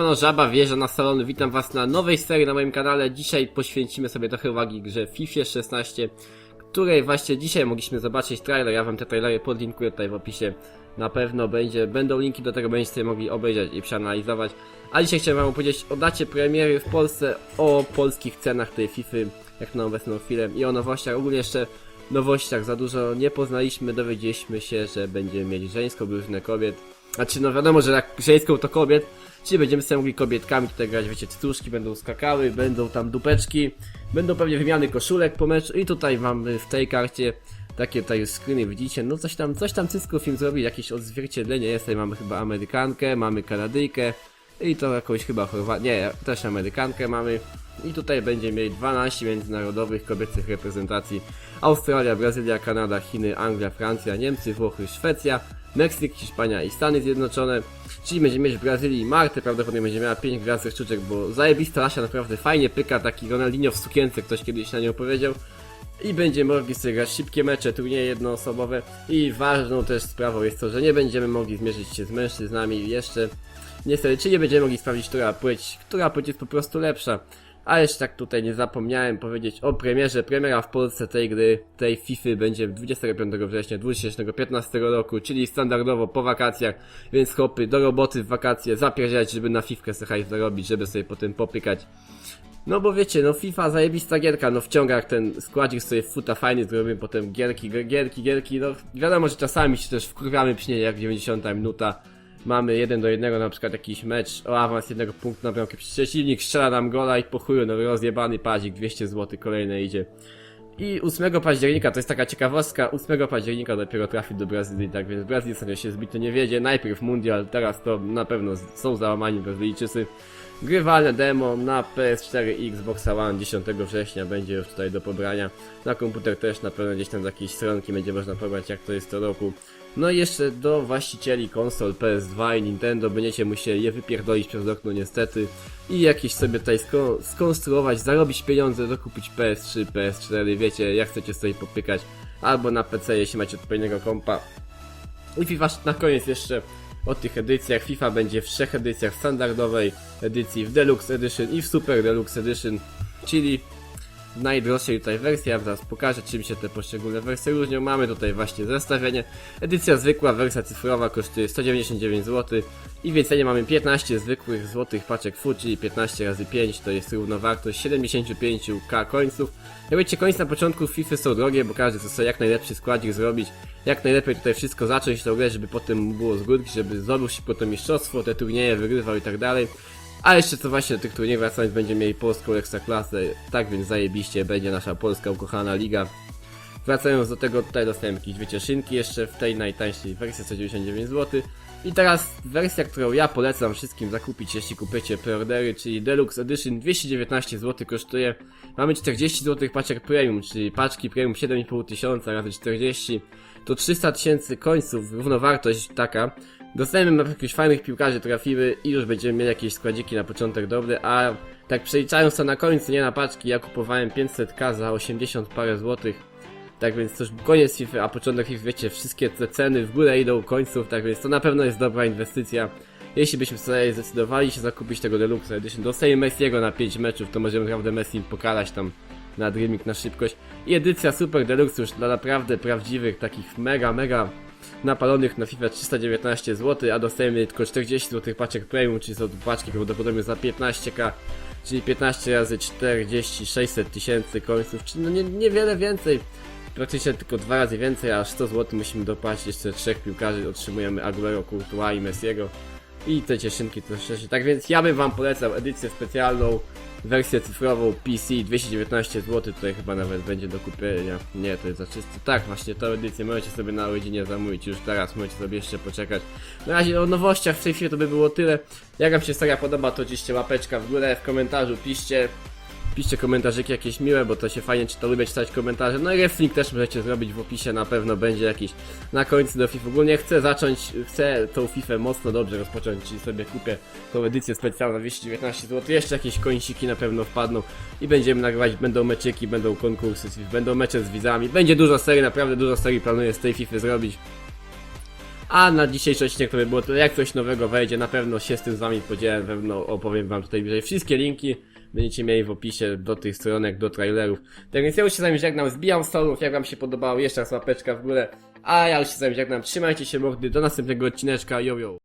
Siemano, Żaba wjeżdża na salon, witam was na nowej serii na moim kanale. Dzisiaj poświęcimy sobie trochę uwagi grze FIFA 16, której właśnie dzisiaj mogliśmy zobaczyć trailer. Ja wam te trailery podlinkuję tutaj w opisie. Na pewno będzie, będą linki do tego, będziecie mogli obejrzeć i przeanalizować. A dzisiaj chciałem wam opowiedzieć o dacie premiery w Polsce, o polskich cenach tej FIFA, jak na obecną chwilę i o nowościach. Ogólnie jeszcze nowościach za dużo nie poznaliśmy, dowiedzieliśmy się, że będziemy mieli żeńską drużynę kobiet. Znaczy, no wiadomo, że jak żeńską to kobiet, czyli będziemy sobie mogli kobietkami tutaj grać, wiecie, cytuszki będą skakały, będą tam dupeczki, będą pewnie wymiany koszulek po meczu. I tutaj mamy w tej karcie takie tutaj screeny, widzicie, no coś tam, coś tam cycko film zrobi, jakieś odzwierciedlenie jest, tutaj mamy chyba Amerykankę, mamy Kanadyjkę i to jakąś chyba Chorwat, nie, też Amerykankę mamy. I tutaj będzie mieli 12 międzynarodowych kobiecych reprezentacji. Australia, Brazylia, Kanada, Chiny, Anglia, Francja, Niemcy, Włochy, Szwecja, Meksyk, Hiszpania i Stany Zjednoczone. Czyli będziemy mieć w Brazylii Martę, prawdopodobnie będzie miała 5 gwiazdek sztuczek, bo zajebista Lasia naprawdę fajnie pyka, taki Ronaldinho w sukience, ktoś kiedyś na nią powiedział. I będziemy mogli sobie grać szybkie mecze, turnieje jednoosobowe i ważną też sprawą jest to, że nie będziemy mogli zmierzyć się z mężczyznami jeszcze. Niestety, czy nie będziemy mogli sprawdzić, która płeć, która płeć jest po prostu lepsza. A jeszcze tak tutaj nie zapomniałem powiedzieć o premierze. Premiera w Polsce tej gry, tej FIFA będzie 25 września 2015 roku, czyli standardowo po wakacjach, więc chłopy do roboty w wakacje, zapierdziać, żeby na fifkę sobie zarobić, żeby sobie potem popykać. No bo wiecie, no FIFA zajebista gierka, no wciąga jak ten składzik sobie futa fajnie zrobimy, potem gierki, gierki, gierki, no wiadomo, że czasami się też wkurwiamy przy niej jak 90 minuta. Mamy jeden do jednego na przykład jakiś mecz o awans jednego punktu na bramkę, przeciwnik strzela nam gola i po chuju, no rozjebany pazik, 200 zł kolejne idzie. I 8 października, to jest taka ciekawostka, 8 października dopiero trafi do Brazylii, tak więc Brazylii sobie się zbytnio nie wiedzie, najpierw mundial, teraz to na pewno są załamani Brazylijczycy. Grywalne demo na PS4 i Xbox One 10 września będzie już tutaj do pobrania. Na komputer też na pewno gdzieś tam z jakiejś stronki będzie można pobrać jak to jest co roku. No i jeszcze do właścicieli konsol PS2 i Nintendo będziecie musieli je wypierdolić przez okno niestety i jakieś sobie tutaj sko skonstruować, zarobić pieniądze, dokupić PS3, PS4, wiecie jak chcecie sobie popykać, albo na PC jeśli macie odpowiedniego kompa. I FIFA na koniec jeszcze o tych edycjach. FIFA będzie w trzech edycjach standardowej edycji, w Deluxe Edition i w Super Deluxe Edition, czyli najdroższej tutaj wersji, ja wam zaraz pokażę czym się te poszczególne wersje różnią. Mamy tutaj właśnie zestawienie. Edycja zwykła, wersja cyfrowa kosztuje 199 zł i w cenie mamy 15 zwykłych złotych paczek FU, czyli 15 razy 5 to jest równowartość 75k końców. Jak wiecie, końce na początku FIFA są drogie, bo każdy chce jak najlepszy składzik zrobić, jak najlepiej tutaj wszystko zacząć tą grę, żeby potem było z górki, żeby zdobył się potem mistrzostwo, te turnieje wygrywał i tak dalej. A jeszcze co właśnie do tych turniejów wracając, będziemy mieli polską ekstraklasę, tak więc zajebiście będzie nasza polska ukochana liga. Wracając do tego, tutaj dostałem jakieś wycieszynki jeszcze w tej najtańszej wersji 199 zł. I teraz wersja, którą ja polecam wszystkim zakupić, jeśli kupicie preordery, czyli Deluxe Edition 219 zł kosztuje. Mamy 40 zł paczek premium, czyli paczki premium 7,5 tysiąca razy 40 to 300 tysięcy końców, równowartość taka. Dostajemy na jakieś fajnych piłkarzy trafimy i już będziemy mieli jakieś składziki na początek dobre, a tak przeliczając to na końcu, nie na paczki, ja kupowałem 500k za 80 parę złotych. Tak więc to już koniec FIFA, a początek FIFA, wiecie, wszystkie te ceny w górę idą końców, tak więc to na pewno jest dobra inwestycja. Jeśli byśmy sobie zdecydowali się zakupić tego Deluxe Edition, dostajemy Messiego na 5 meczów, to możemy naprawdę Messi pokalać tam na dreaming, na szybkość. I edycja Super Deluxe już dla naprawdę prawdziwych, takich mega, mega napalonych na FIFA 319 zł, a dostajemy tylko 40 zł paczek premium, czyli są paczki prawdopodobnie za 15k, czyli 15 razy 40, 600 tysięcy końców, czyli no nie, niewiele więcej. Praktycznie tylko dwa razy więcej, aż 100 zł musimy dopłacić jeszcze trzech piłkarzy, otrzymujemy Aguero, Courtois i Messiego. I te cieszynki szczerze. Tak więc ja bym wam polecał edycję specjalną, wersję cyfrową PC 219 zł, tutaj chyba nawet będzie do kupienia. Nie, to jest za czysto. Tak, właśnie tą edycję możecie sobie na rodzinie zamówić już teraz, możecie sobie jeszcze poczekać. Na razie o nowościach w tej chwili to by było tyle. Jak wam się seria podoba, to ciście łapeczka w górę, w komentarzu piszcie. Piszcie komentarzyki jakieś miłe, bo to się fajnie czyta, lubię czytać komentarze. No i reflink też możecie zrobić w opisie, na pewno będzie jakiś na końcu do FIFA. Ogólnie chcę zacząć, chcę tą FIFA mocno dobrze rozpocząć, czyli sobie kupię tą edycję specjalną na 219 zł. Jeszcze jakieś końciki na pewno wpadną i będziemy nagrywać, będą meczyki, będą konkursy, będą mecze z widzami. Będzie dużo serii, naprawdę dużo serii planuję z tej FIFA zrobić. A na dzisiejszy odcinek to by było tyle, jak coś nowego wejdzie, na pewno się z tym z wami podzielę, pewno opowiem wam tutaj bliżej. Wszystkie linki będziecie mieli w opisie do tych stronek, do trailerów. Tak więc ja już się z wami żegnam, zbijam stolów, jak wam się podobało, jeszcze raz łapeczka w górę. A ja już się z wami żegnam, trzymajcie się mordy, do następnego odcineczka, yo.